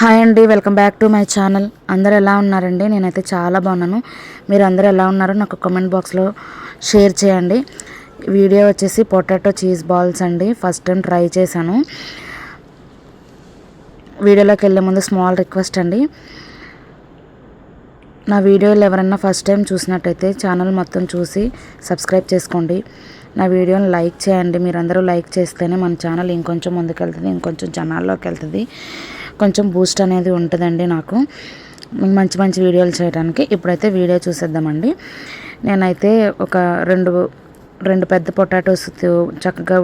Hi అండి welcome back to my channel. అందరు ఎలా ఉన్నారండి? నేనైతే చాలా బాగున్నాను. మీరు అందరు ఎలా ఉన్నారో నాకు కామెంట్ బాక్స్లో షేర్ చేయండి. వీడియో వచ్చేసి పొటాటో చీజ్ బాల్స్ అండి. ఫస్ట్ టైం ట్రై చేశాను. వీడియోలోకి వెళ్ళే ముందు స్మాల్ రిక్వెస్ట్ అండి. నా వీడియోలు ఎవరన్నా ఫస్ట్ టైం చూసినట్టయితే ఛానల్ మొత్తం చూసి సబ్స్క్రైబ్ చేసుకోండి. నా వీడియోని లైక్ చేయండి. మీరందరూ లైక్ చేస్తేనే మన ఛానల్ ఇంకొంచెం ముందుకెళ్తుంది ఇంకొంచెం జనాల్లోకి వెళ్తుంది. కొంచెం బూస్ట్ అనేది ఉంటుందండి నాకు. మంచి మంచి వీడియోలు చేయడానికి ఇప్పుడైతే వీడియో చూసేద్దామండి. నేనైతే ఒక రెండు రెండు పెద్ద పొటాటోస్ చక్కగా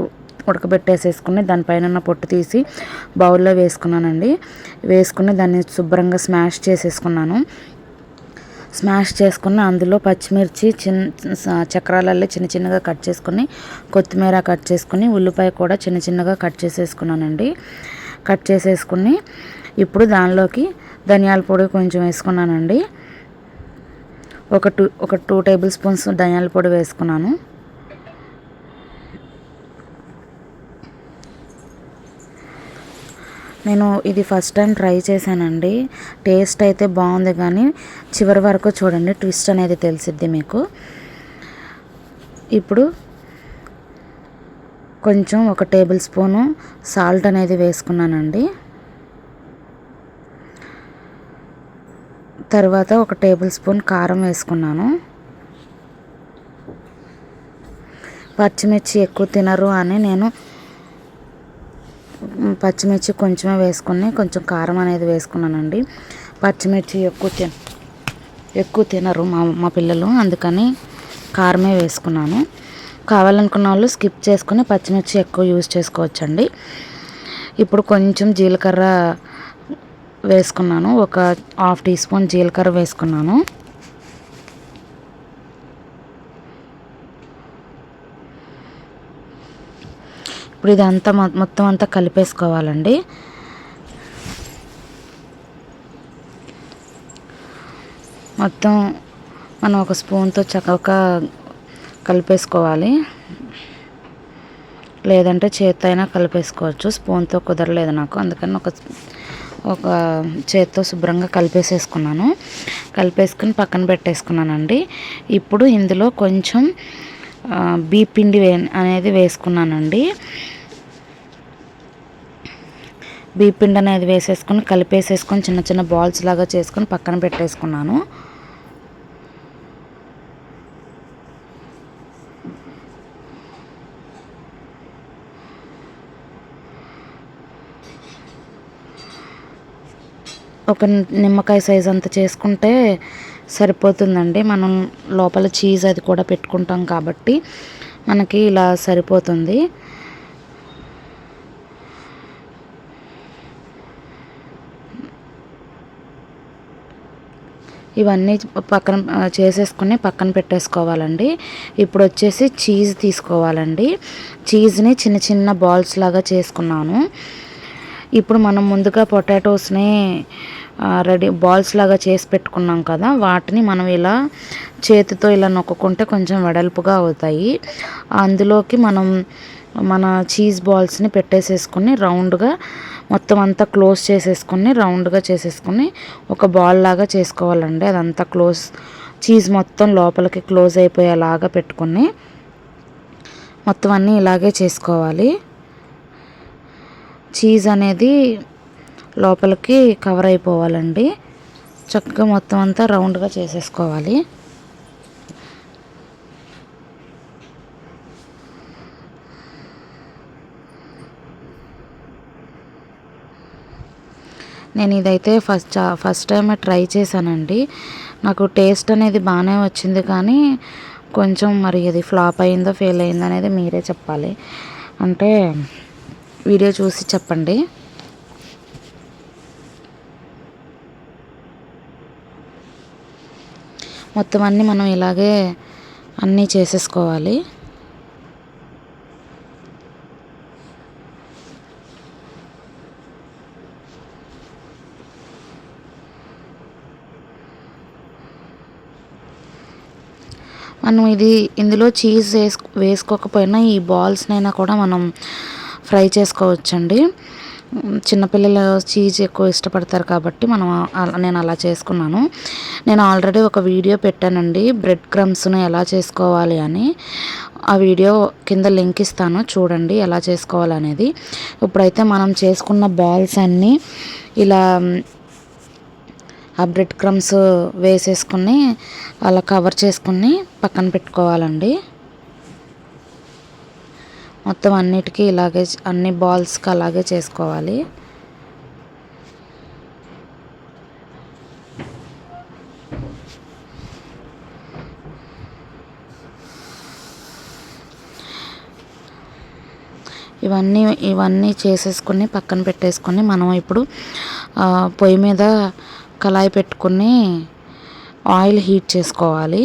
ఉడకబెట్టేసేసుకుని దానిపైన ఉన్న పొట్టు తీసి బౌల్లో వేసుకున్నానండి. వేసుకుని దాన్ని శుభ్రంగా స్మాష్ చేసేసుకున్నాను. స్మాష్ చేసుకుని అందులో పచ్చిమిర్చి చిన్న చక్రాలల్లో చిన్న చిన్నగా కట్ చేసుకుని కొత్తిమీర కట్ చేసుకుని ఉల్లిపాయ కూడా చిన్న చిన్నగా కట్ చేసేసుకున్నానండి. కట్ చేసేసుకుని ఇప్పుడు దానిలోకి ధనియాల పొడి కొంచెం వేసుకున్నానండి. ఒక టూ ఒక టూ టేబుల్ స్పూన్స్ ధనియాల పొడి వేసుకున్నాను. నేను ఇది ఫస్ట్ టైం ట్రై చేశానండి. టేస్ట్ అయితే బాగుంది కానీ చివరి వరకు చూడండి ట్విస్ట్ అనేది తెలిసిద్ది మీకు. ఇప్పుడు కొంచెం ఒక టేబుల్ స్పూను సాల్ట్ అనేది వేసుకున్నానండి. తర్వాత ఒక టేబుల్ స్పూన్ కారం వేసుకున్నాను. పచ్చిమిర్చి ఎక్కువ తినరు అని నేను పచ్చిమిర్చి కొంచెమే వేసుకుని కొంచెం కారం అనేది వేసుకున్నానండి. పచ్చిమిర్చి ఎక్కువ తిన ఎక్కువ తినరు మా మా పిల్లలు అందుకని కారమే వేసుకున్నాను. కావాలనుకున్న వాళ్ళు స్కిప్ చేసుకుని పచ్చిమిర్చి ఎక్కువ యూజ్ చేసుకోవచ్చండి. ఇప్పుడు కొంచెం జీలకర్ర వేసుకున్నాను. ఒక హాఫ్ టీ స్పూన్ జీలకర్ర వేసుకున్నాను. ఇప్పుడు ఇదంతా మొత్తం అంతా కలిపేసుకోవాలండి. మొత్తం మనం ఒక స్పూన్తో చక్కగా కలిపేసుకోవాలి. లేదంటే చేత్తో అయినా కలిపేసుకోవచ్చు. స్పూన్తో కుదరలేదు నాకు. అందుకని ఒక ఒక చేత్తో శుభ్రంగా కలిపేసేసుకున్నాను. కలిపేసుకుని పక్కన పెట్టేసుకున్నానండి. ఇప్పుడు ఇందులో కొంచెం బీపిండి వే అనేది వేసుకున్నానండి. బీపిండి అనేది వేసేసుకొని కలిపేసేసుకొని చిన్న చిన్న బాల్స్ లాగా చేసుకొని పక్కన పెట్టేసుకున్నాను. ఒక నిమ్మకాయ సైజ్ అంత చేసుకుంటే సరిపోతుందండి. మనం లోపల చీజ్ అది కూడా పెట్టుకుంటాం కాబట్టి మనకి ఇలా సరిపోతుంది. ఇవన్నీ పక్కన చేసేసుకుని పక్కన పెట్టేసుకోవాలండి. ఇప్పుడు వచ్చేసి చీజ్ తీసుకోవాలండి. చీజ్ని చిన్న చిన్న బాల్స్ లాగా చేసుకున్నాను. ఇప్పుడు మనం ముందుగా పొటాటోస్ని రెడీ బాల్స్ లాగా చేసి పెట్టుకున్నాం కదా వాటిని మనం ఇలా చేతితో ఇలా నొక్కుంటే కొంచెం వెడల్పుగా అవుతాయి. అందులోకి మనం మన చీజ్ బాల్స్ని పెట్టేసేసుకుని రౌండ్గా మొత్తం అంతా క్లోజ్ చేసేసుకుని రౌండ్గా చేసేసుకుని ఒక బాల్ లాగా చేసుకోవాలండి. అదంతా క్లోజ్ చీజ్ మొత్తం లోపలికి క్లోజ్ అయిపోయేలాగా పెట్టుకుని మొత్తం అన్నీ ఇలాగే చేసుకోవాలి. చీజ్ అనేది లోపలికి కవర్ అయిపోవాలండి. చక్కగా మొత్తం అంతా రౌండ్గా చేసేసుకోవాలి. నేను ఇదైతే ఫస్ట్ ఫస్ట్ టైం ట్రై చేశానండి. నాకు టేస్ట్ అనేది బాగానే వచ్చింది కానీ కొంచెం మరి అది ఫ్లాప్ అయిందో ఫెయిల్ అయిందో అనేది మీరే చెప్పాలి. అంటే వీడియో చూసి చెప్పండి. మొత్తం అన్నీ మనం ఇలాగే అన్నీ చేసేసుకోవాలి. మనం ఇది ఇందులో చీజ్ వేసుకోకపోయినా ఈ బాల్స్నైనా కూడా మనం ఫ్రై చేసుకోవచ్చండి. చిన్నపిల్లలు చీజ్ ఎక్కువ ఇష్టపడతారు కాబట్టి మనం అలా- నేను అలా చేసుకున్నాను. నేను ఆల్రెడీ ఒక వీడియో పెట్టానండి బ్రెడ్ క్రమ్స్ను ఎలా చేసుకోవాలి అని. ఆ వీడియో కింద లింక్ ఇస్తాను చూడండి ఎలా చేసుకోవాలనేది. ఇప్పుడైతే మనం చేసుకున్న బాల్స్ అన్నీ ఇలా ఆ బ్రెడ్ క్రమ్స్ వేసేసుకుని అలా కవర్ చేసుకుని పక్కన పెట్టుకోవాలండి. మొత్తం అన్నిటికీ ఇలాగే అన్ని బాల్స్కి అలాగే చేసుకోవాలి. ఇవన్నీ ఇవన్నీ చేసేసుకొని పక్కన పెట్టేసుకొని మనం ఇప్పుడు పొయ్యి మీద కళాయి పెట్టుకుని ఆయిల్ హీట్ చేసుకోవాలి.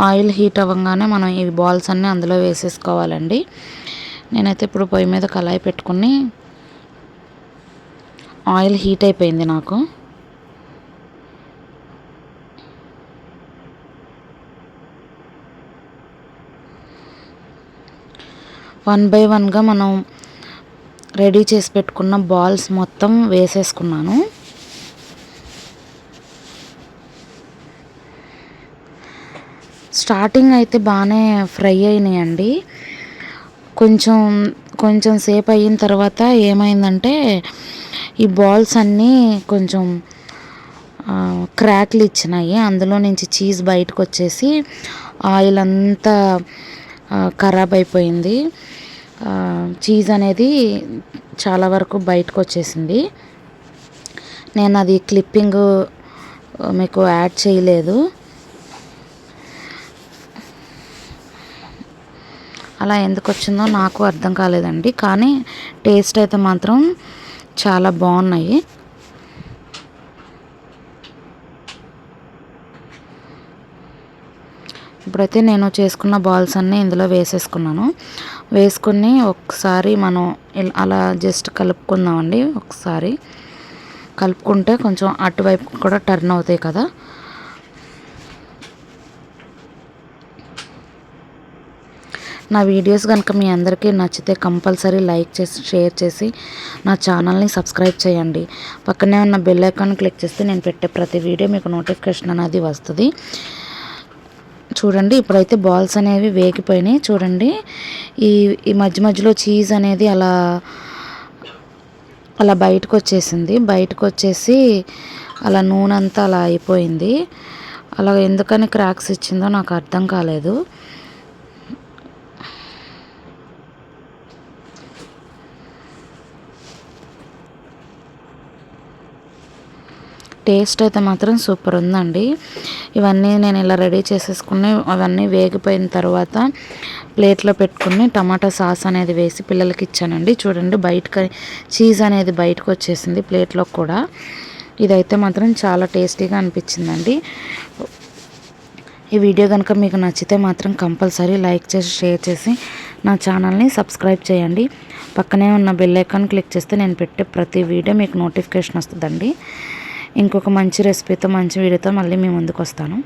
ఆయిల్ హీట్ అవ్వగానే మనం ఈ బాల్స్ అన్నీ అందులో వేసేసుకోవాలండి. నేనైతే ఇప్పుడు పొయ్యి మీద కళాయి పెట్టుకుని ఆయిల్ హీట్ అయిపోయింది నాకు. వన్ బై వన్గా మనం రెడీ చేసి పెట్టుకున్న బాల్స్ మొత్తం వేసేసుకున్నాను. స్టార్టింగ్ అయితే బాగానే ఫ్రై అయినాయండి. కొంచెం కొంచెం సేపు అయిన తర్వాత ఏమైందంటే ఈ బాల్స్ అన్నీ కొంచెం క్రాక్లు ఇచ్చినాయి. అందులో నుంచి చీజ్ బయటకు వచ్చేసి ఆయిల్ అంతా ఖరాబ్ అయిపోయింది. చీజ్ అనేది చాలా వరకు బయటకు వచ్చేసింది. నేను అది క్లిప్పింగ్ మీకు యాడ్ చేయలేదు. అలా ఎందుకు వచ్చిందో నాకు అర్థం కాలేదండి. కానీ టేస్ట్ అయితే మాత్రం చాలా బాగున్నాయి. ఇప్పుడైతే నేను చేసుకున్న బాల్స్ అన్నీ ఇందులో వేసేసుకున్నాను. వేసుకుని ఒకసారి మనం అలా జస్ట్ కలుపుకుందామండి. ఒకసారి కలుపుకుంటే కొంచెం అటువైపు కూడా టర్న్ అవుతాయి కదా. నా వీడియోస్ కనుక మీ అందరికీ నచ్చితే కంపల్సరీ లైక్ చేసి షేర్ చేసి నా ఛానల్ని సబ్స్క్రైబ్ చేయండి. పక్కనే ఉన్న బెల్ ఐకాన్ క్లిక్ చేస్తే నేను పెట్టే ప్రతి వీడియో మీకు నోటిఫికేషన్ అనేది వస్తుంది. చూడండి ఇప్పుడైతే బాల్స్ అనేవి వేగిపోయినాయి. చూడండి ఈ ఈ మధ్య మధ్యలో చీజ్ అనేది అలా అలా బయటకు వచ్చేసింది బయటకు వచ్చేసి అలా నూనె అంతా అలా అయిపోయింది. అలా ఎందుకని క్రాక్స్ ఇచ్చిందో నాకు అర్థం కాలేదు. టేస్ట్ అయితే మాత్రం సూపర్ ఉందండి. ఇవన్నీ నేను ఇలా రెడీ చేసేసుకుని అవన్నీ వేగిపోయిన తర్వాత ప్లేట్లో పెట్టుకుని టమాటా సాస్ అనేది వేసి పిల్లలకి ఇచ్చానండి. చూడండి బయటకు చీజ్ అనేది బయటకు వచ్చేసింది ప్లేట్లో కూడా. ఇదైతే మాత్రం చాలా టేస్టీగా అనిపించిందండి. ఈ వీడియో కనుక మీకు నచ్చితే మాత్రం కంపల్సరీ లైక్ చేసి షేర్ చేసి నా ఛానల్ని సబ్స్క్రైబ్ చేయండి. పక్కనే ఉన్న బెల్ ఐకాన్ క్లిక్ చేస్తే నేను పెట్టే ప్రతి వీడియో మీకు నోటిఫికేషన్ వస్తుందండి. ఇంకొక మంచి రెసిపీతో మంచి వీడియోతో మళ్ళీ మీ ముందుకు వస్తాను.